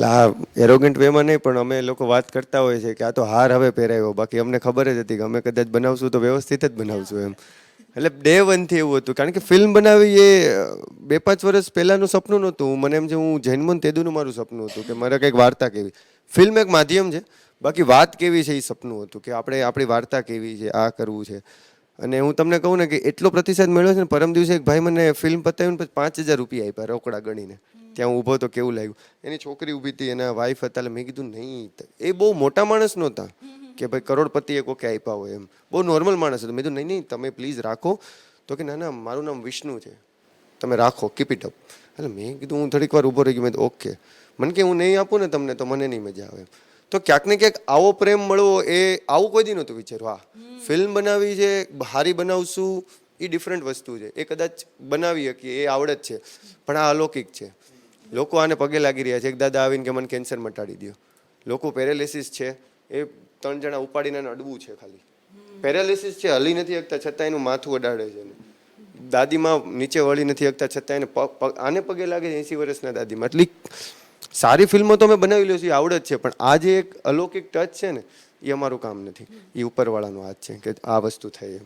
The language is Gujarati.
એટલે આ એરોગન્ટ વેમાં નહીં, પણ અમે લોકો વાત કરતા હોય છે કે આ તો હાર હવે પહેરાયો. બાકી અમને ખબર જ હતી કે અમે કદાચ બનાવશું તો વ્યવસ્થિત જ બનાવશું એમ. એટલે ડે વનથી એવું હતું. કારણ કે ફિલ્મ બનાવી એ બે પાંચ વર્ષ પહેલાંનું સપનું નહોતું. મને એમ છે, હું જૈનમન તેદુનું મારું સપનું હતું કે મારે કંઈક વાર્તા કેવી. ફિલ્મ એક માધ્યમ છે. બાકી વાત કેવી છે એ સપનું હતું કે આપણે આપણી વાર્તા કેવી છે, આ કરવું છે. અને હું તમને કહું ને કે એટલો પ્રતિસાદ મળ્યો છે ને, પરમ દિવસે એક ભાઈ મને ફિલ્મ પતાવીને પછી પાંચ હજાર રૂપિયા આપ્યા રોકડા ગણીને. ત્યાં ઊભો તો કેવું લાગ્યું? એની છોકરી ઊભી હતી, એના વાઈફ હતા, એટલે મેં કીધું, નહીં. એ બહુ મોટા માણસ નહોતા કે ભાઈ કરોડપતિએ કોકે આપ્યા હોય એમ. બહુ નોર્મલ માણસ હતો. મેં કીધું, નહીં નહીં, તમે પ્લીઝ રાખો. તો કે, ના ના, મારું નામ વિષ્ણુ છે. તમે રાખો કીપ ઇટ અપ એટલે મેં કીધું, હું થોડીક વાર ઊભો રહી ગયો. મેં ઓકે. મને કે, હું નહીં આપું ને તમને, તો મને નહીં મજા આવે. તો ક્યાંક ને ક્યાંક આવો પ્રેમ મળવો એ આવું કોઈ દી નહોતું વિચાર્યું. હા ફિલ્મ બનાવી છે હારી બનાવશું એ ડિફરન્ટ વસ્તુ છે. એ કદાચ બનાવી શકીએ એ આવડત છે. પણ આ અલૌકિક છે. લોકો આને પગે લાગી રહ્યા છે. એક દાદા આવીને કે મને કેન્સર મટાડી દો લોકો પેરેલિસિસ છે. એ ત્રણ જણા ઉપાડીને અડવું છે ખાલી. પેરેલિસિસ છે હલી નથી શકતા છતાં એનું માથું અડાડે છે દાદીમાં નીચે વળી નથી શકતા છતાં એને આને પગે લાગે છે એંસી વર્ષના દાદીમાં. એટલી સારી ફિલ્મો તો અમે બનાવી લ્યો છીએ આવડત છે, પણ આ જે એક અલૌકિક ટચ છે ને, એ અમારું કામ નથી. એ ઉપરવાળાનો હાથ છે, કે આ વસ્તુ થઈ એમ.